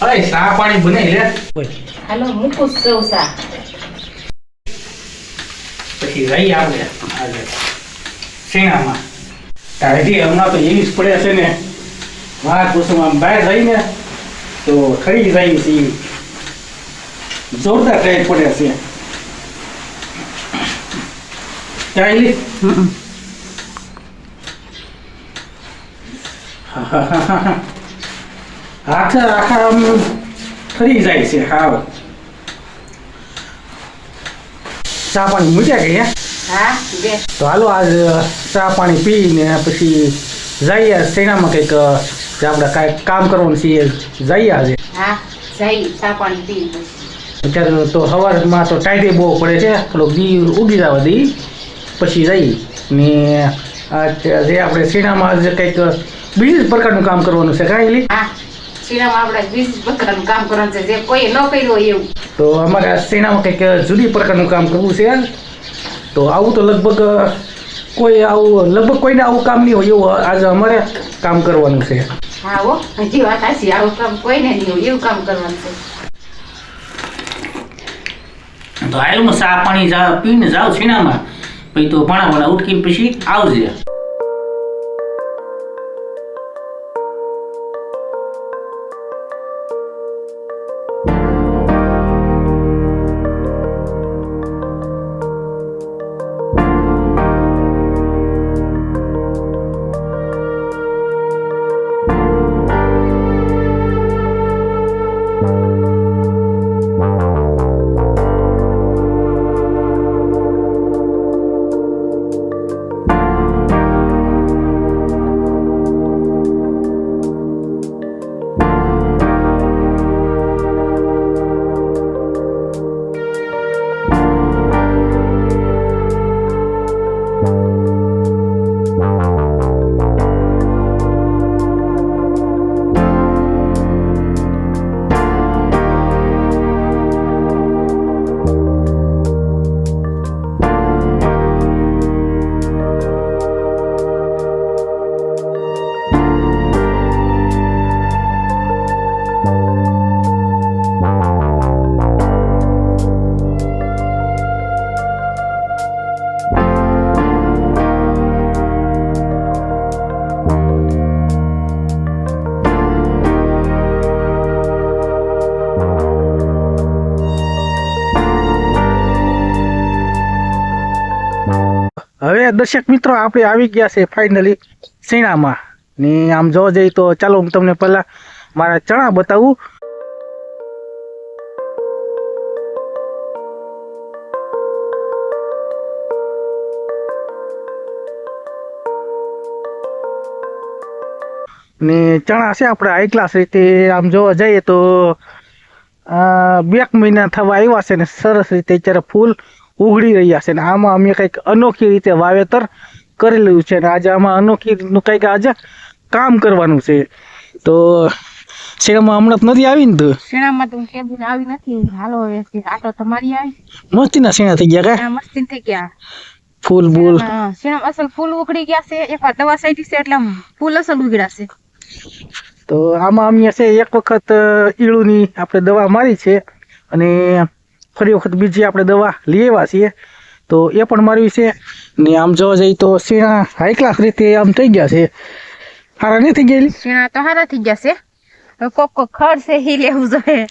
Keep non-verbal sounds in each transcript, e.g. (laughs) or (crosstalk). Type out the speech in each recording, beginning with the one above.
અરે ચા પાણી બનાવી લે. હાલો મૂકું સૌ સા. પછી રહી આવે આજે શેણામાં? તારેથી હમણાં તો એવી જ પડે છે ને વાત પૂછવામાં બહાર રહીને તો ખરી રહી છે જોરદાર ટાઈટ પડે છે. ચાલી હાથ આખા આમ ખરી જાય છે હાવ. ચા પાણી મૂક્યા ગયા હા તો હાલો આજ ચા પાણી પીને પછી જઈએ સેનામાં કંઈક જે આપણે કાંઈક કામ કરવાનું છીએ જઈએ આજે. અત્યારે તો સવારમાં તો ટાઈટે બહુ પડે છે થોડોક દી ઉગી જવા દઈ પછી જઈ ને જે આપણે સેનામાં જે કંઈક બીજી પ્રકારનું કામ કરવાનું છે કાંઈ હા આપણે બીજી પ્રકારનું કામ કરવાનું છે. જે કોઈ ન કર્યું હોય એવું. તો અમારે આ સેનામાં કંઈક જુદી પ્રકારનું કામ કરવું છે. તો આવું તો લગભગ કોઈ આવું લગભગ કોઈને આવું કામ નહીં હોય એવું આજે અમારે કામ કરવાનું છે. હા હો. હજી વાત હાચી. આવું કામ કોઈને નહીં હોય એવું કામ કરવાનું છે. તો હાલમાં ચા પાણી જા પીને જાઉં છીણામાં પછી તો ભણા ભણા ઉઠકીને પછી આવજે. દર્શક મિત્રો, આપણે આવી ગયા છે ફાઇનલી સીણામાં. ને આમ જોવા જઈએ તો ચાલો હું તમને પહેલાં મારા ચણા બતાવું. ને ચણા છે આપણે હાઈ ક્લાસ રીતે. આમ જોવા જઈએ તો બે મહિના થવા આવ્યા છે ને સરસ રીતે. અત્યારે ફૂલ ઉઘડી રહ્યા છે ને આમાં અમે કંઈક અનોખી રીતે વાવેતર કરેલું છે ને આજે આમાં અનોખીનું કંઈક આજે કામ કરવાનું છે. તો શેણામાં હમણાં નથી આવી ને તો? શેણામાં તું હું આવી નથી. હાલો હવે આટો તમારી આવી. મસ્તીના શેણા થઈ ગયા કા મસ્તી થઈ ગયા. ફૂલ બૂલ. શેણામાં અસલ ફૂલ ઉખડી ગયા છે. એક દવા સાઈટી છે એટલે ફૂલ અસલ ઉગડ્યા છે. તો આમાં અમે છે એક વખત ઈળુની આપણે દવા મારી છે અને ફરી વખત બીજી આપણે દવા લઈ આવ્યા છીએ. તો એ પણ મારવી છે ને આમ જોવા જઈએ તો શેણા હાઈ ક્લાસ રીતે આમ થઈ ગયા છે. હારા નહીં થઈ ગયેલી? શિણા તો હારા થઈ ગયા છે. કોક કોક ખડ છે હી લેવું જોઈએ.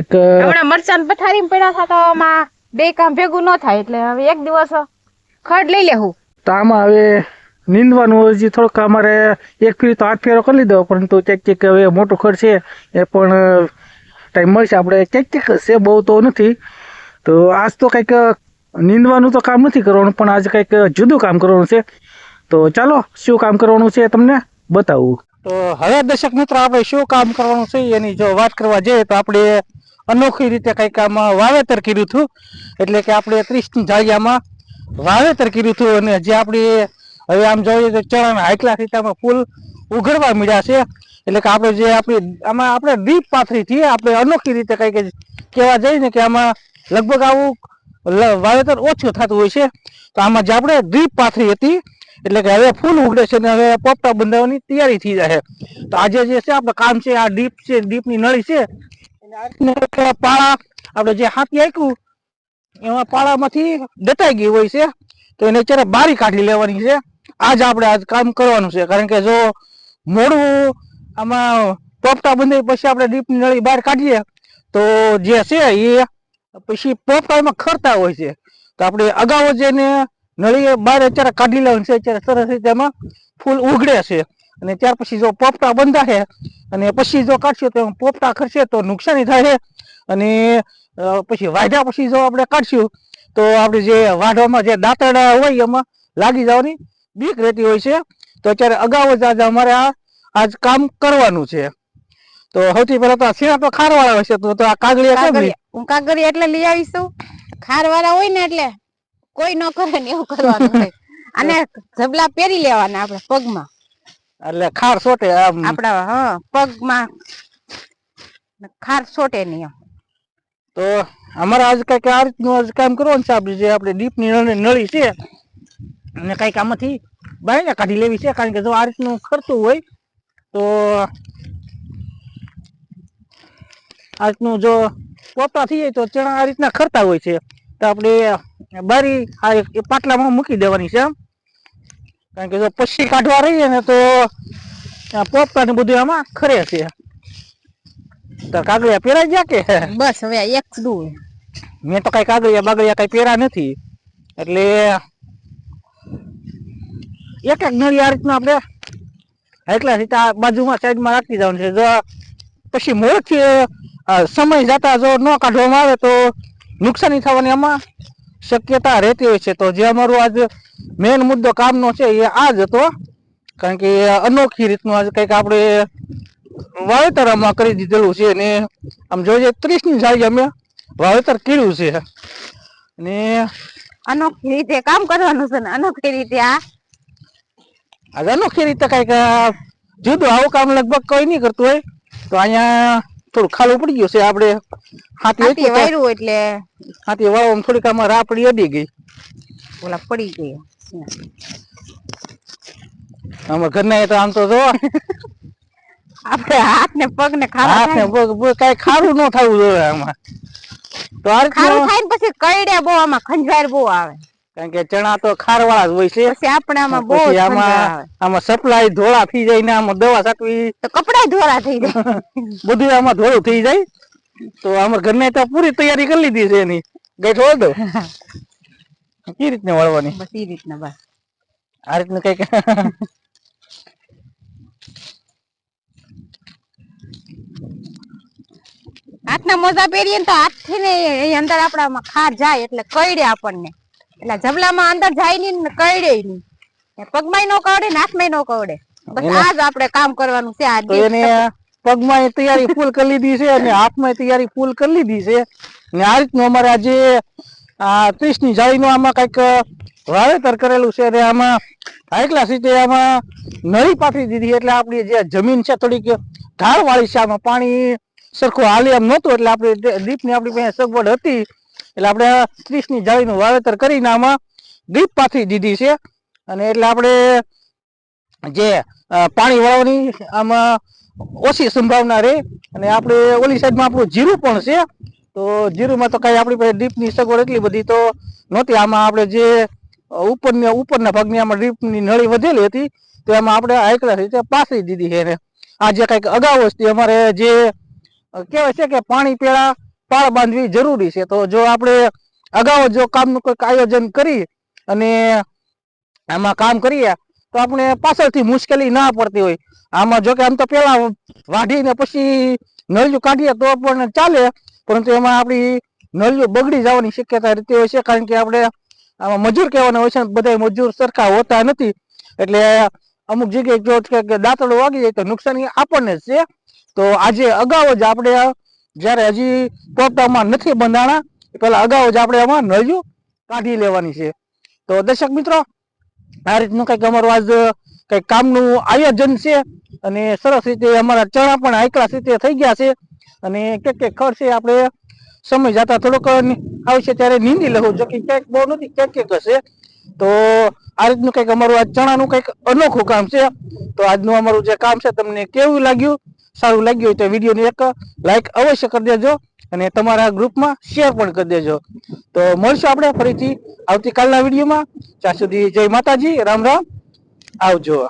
એક હમણાં મરચાં પથારી પડ્યા હતા તો આમાં બે કામ ભેગું ન થાય એટલે હવે એક દિવસ ખડ લઈ લેવું. તો આમાં હવે નીંદવાનું હજી થોડોક અમારે એક ફેરી તો હાથ ફેરો કરી લીધો પરંતુ ક્યાંક ક્યાંક હવે મોટો ખર્ચ છે એ પણ ટાઈમ મળશે. આપણે ક્યાંક ક્યાંક છે બહુ તો નથી. તો આજ તો કંઈક નીંદવાનું તો કામ નથી કરવાનું, પણ આજે કંઈક જુદું કામ કરવાનું છે. તો ચાલો, શું કામ કરવાનું છે તમને બતાવું. તો હવે દર્શક મિત્રો, આપણે શું કામ કરવાનું છે એની જો વાત કરવા જઈએ, તો આપણે અનોખી રીતે કંઈક આમાં વાવેતર કર્યું હતું. એટલે કે આપણે ત્રીસની જાળિયામાં વાવેતર કર્યું હતું અને જે આપણે, હવે આમ જોઈએ તો ચણા આટલા રીતે ફૂલ ઉઘડવા મળ્યા છે. એટલે કે આપણે જે આપણી, આમાં આપણે ડીપ પાથરી છીએ, આપણે અનોખી રીતે કંઈક કહેવા જઈએ ને કે આમાં લગભગ આવું વાવેતર ઓછું થતું હોય છે. તો આમાં જે આપણે ડીપ પાથરી હતી, એટલે કે હવે ફૂલ ઉગડે છે ને હવે પોપટા બંધાવવાની તૈયારી થઈ જાય તો આજે જે છે આપણે કામ છે, આ ડીપ છે, ડીપની નળી છે પાળા આપણે જે હાથી આંક્યું એમાં પાળામાંથી દટાઈ ગઈ હોય છે. તો એને અત્યારે બારી કાઢી લેવાની છે. આજ આપણે આજ કામ કરવાનું છે. કારણ કે જો મોડું આમાં પોપટા બંધાઈ પછી આપણે ડીપની નળી બહાર કાઢીએ. તો જે છે એ પછી પોપટામાં ખરતા હોય છે. તો આપણે અગાઉ જ એને નળી બહાર અત્યારે કાઢી લેવાનું છે. અત્યારે સરસ રીતે એમાં ફૂલ ઉગડે છે. અને ત્યાર પછી જો પોપટા બંધાશે અને પછી જો કાઢશું તો પોપટા ખરશે તો નુકસાની થાય અને પછી વાઢ્યા પછી જો આપણે કાઢશું તો આપણે જે વાઢવામાં જે દાંતરડા હોય એમાં લાગી જવાની બીક રહેતી હોય છે. તો અત્યારે અગાઉ જ આજે અમારે આ આજ કામ કરવાનું છે. તો સૌથી પહેલા તો શેણા તો ખારવાળા હોય છે તો આ કાગળિયા કેમ હું કાગળિયા એટલે લઈ આવીશું. ખાર વાળા હોય ને એટલે કોઈ ન કરે ને એવું કરવાનું હોય. (laughs) અને જબલા પહેરી લેવાના આપણે પગમાં. એટલે ખાર સોટે આમ. આપડા હા પગમાં. ખાર છોટે નહીં તો અમારે આજ કંઈક આ રીતનું આજ કામ કરવાનું છે આપણે જે આપણે ડીપની નળી નળી છે અને કંઈક આમાંથી બાયને કાઢી લેવી છે કારણ કે જો આ રીતનું ખરતું હોય તો આ રીતનું જો પોતા થઈ જાય તો ચણા આ રીતના ખરતા હોય છે. તો આપણે બારી આ પાટલામાં મૂકી દેવાની છે એમ. કારણ કે જો પછી કાઢવા રહીએ ને તો આ ને બધું આમાં ખરે છે. તો કાગળિયા પહેરાઈ ગયા કે? બસ હવે એક દૂર મેં તો કઈ કાગળિયા બાગળિયા કઈ પહેરા નથી. એટલે એક એક નળી આ રીતના આપણે એટલા આ બાજુમાં સાઈડમાં રાખી જવાનું છે. જો પછી મોડથી સમય જતા જો ન કાઢવામાં આવે તો નુકસાની થવાની આમાં શક્યતા રહેતી હોય છે. તો જે અમારો આજ મેઇન મુદ્દો કામનો છે એ આ જ હતો. કારણ કે અનોખી રીતનું આજે કંઈક આપણે વાવેતર આમાં કરી દીધેલું છે ને આમ જોઈએ ત્રીસની જાળી અમે વાવેતર કર્યું છે. ને અનોખી રીતે કામ કરવાનું છે ને, અનોખી રીતે આ આજે અનોખી રીતે કંઈક આ જુદું આવું કામ લગભગ કોઈ નહીં કરતું હોય. તો અહીંયા થોડું ખાલું પડી ગયું છે. આપણે હાથી વાયરું એટલે હાથી વાળો થોડીક આમાં રાપડી અડી ગઈ. ઓલા પડી ગઈ. આમાં ઘરના તો આમ તો જો. આપણે હાથ ને પગ ને ખારા હાથ ને. પગ કઈ ખારું ન થવું જોઈએ આમાં. તો આ ખારું થાય ને પછી કઈડે બહુ આમાં ખંજવાળ બહુ આવે. કારણ કે ચણા તો ખારવાળા જ હોય છે. પછી આપણે આમાં બહુ આમાં આમાં સપ્લાય ધોળા થઈ જાય ને આમાં દવા છાંટવી તો કપડા ધોળા થઈ જાય. (laughs) બધું આમાં ધોળું થઈ જાય. તો અમારા ઘરને તો પૂરી તૈયારી કરી લીધી છે એની. ગઈ છોડ દો. (laughs) કઈ રીતને વળવાની. બસ એ રીતના બસ. આ રીતનું કંઈક. (laughs) હાથના મોજા પહેરીએ તો તો હાથથી ને અંદર આપણામાં ખાર જાય એટલે કઈડે આપણને. એટલે જબલામાં અંદર જાય ની ને કઈડે નહીં. પગમાંય નો કવડે ને હાથમાંય નો કવડે બસ આજ આપણે કામ કરવાનું છે આ તો એને પગમાં તૈયારી ફૂલ કરી લીધી છે અને હાથમાં તૈયારી ફૂલ કરી લીધી છે. ને આ રીતનું અમારે આજે આ ત્રીસની જાળી નું આમાં કંઈક વાવેતર કરેલું છે અને આમાં આટલા સીટે આમાં નળી પાથરી દીધી એટલે આપણી જે જમીન છે થોડીક ઢાળ વાળી છે. આમાં પાણી સરખું હાલે એમ નહોતું. એટલે આપણે દીપની આપણી પાસે સગવડ હતી. એટલે આપણે ત્રીસની જાળીનું વાવેતર કરીને આમાં દીપ પાથરી દીધી છે. અને એટલે આપણે જે પાણી વાળવાની આમાં ઓછી સંભાવના રહે. અને આપણે ઓલી સાઈડમાં આપણું જીરું પણ છે. તો જીરુંમાં તો કઈ આપણી પાસે ડ્રીપની સગવડ એટલી બધી તો નહોતી. આમાં આપણે જે ઉપરની, ઉપરના ભાગની આમાં ડીપની નળી વધેલી હતી, તો એમાં આપણે આયકડા રીતે પાથરી દીધી છે. એને આ જે કંઈક અગાઉ હતી અમારે જે કહેવાય છે કે પાણી પેલા પાળ બાંધવી જરૂરી છે. તો જો આપણે અગાઉ જો કામનું કોઈક આયોજન કરી અને આમાં કામ કરીએ, તો આપણે પાછળથી મુશ્કેલી ના પડતી હોય. આમાં જો કે આમ તો પેલા વાઢીને પછી નળિયું કાઢીએ તો પણ ચાલે, પરંતુ એમાં આપણી નળિયું બગડી જવાની શક્યતા રહેતી હોય છે, કારણ કે આપણે આમાં મજૂર કહેવાના હોય છે બધા મજૂર સરખા હોતા નથી. એટલે અમુક જગ્યાએ જો દાંતડો વાગી જાય તો નુકસાની આપણને જ છે. તો આજે અગાઉ જ આપણે જ્યારે હજી પોપટામાં નથી બંધાણા પેલા અગાઉ જ આપણે આમાં નળિયું કાઢી લેવાની છે. તો દર્શક મિત્રો, આ રીતનું કંઈક અમારું આજ કંઈક કામનું આયોજન છે અને સરસ રીતે અમારા ચણા પણ આકરા રીતે થઈ ગયા છે અને ક્યાંક ક્યાંક ખર્ચે આપણે સમય જતા થોડોક આવશે ત્યારે નીંદી લેવું જો કે ક્યાંક બહુ નથી, ક્યાંક ક્યાંક હશે. તો આ રીતનું કંઈક અમારું આ ચણાનું કંઈક અનોખું કામ છે. તો આજનું અમારું જે કામ છે, તમને કેવું લાગ્યું? સારું લાગ્યું હોય તો વિડીયોને એક લાઈક અવશ્ય કરી દેજો અને તમારા ગ્રુપમાં શેર પણ કરી દેજો. તો મળશું આપણે ફરીથી આવતીકાલના વિડીયોમાં. ત્યાં સુધી જય માતાજી, રામ રામ. આવજો.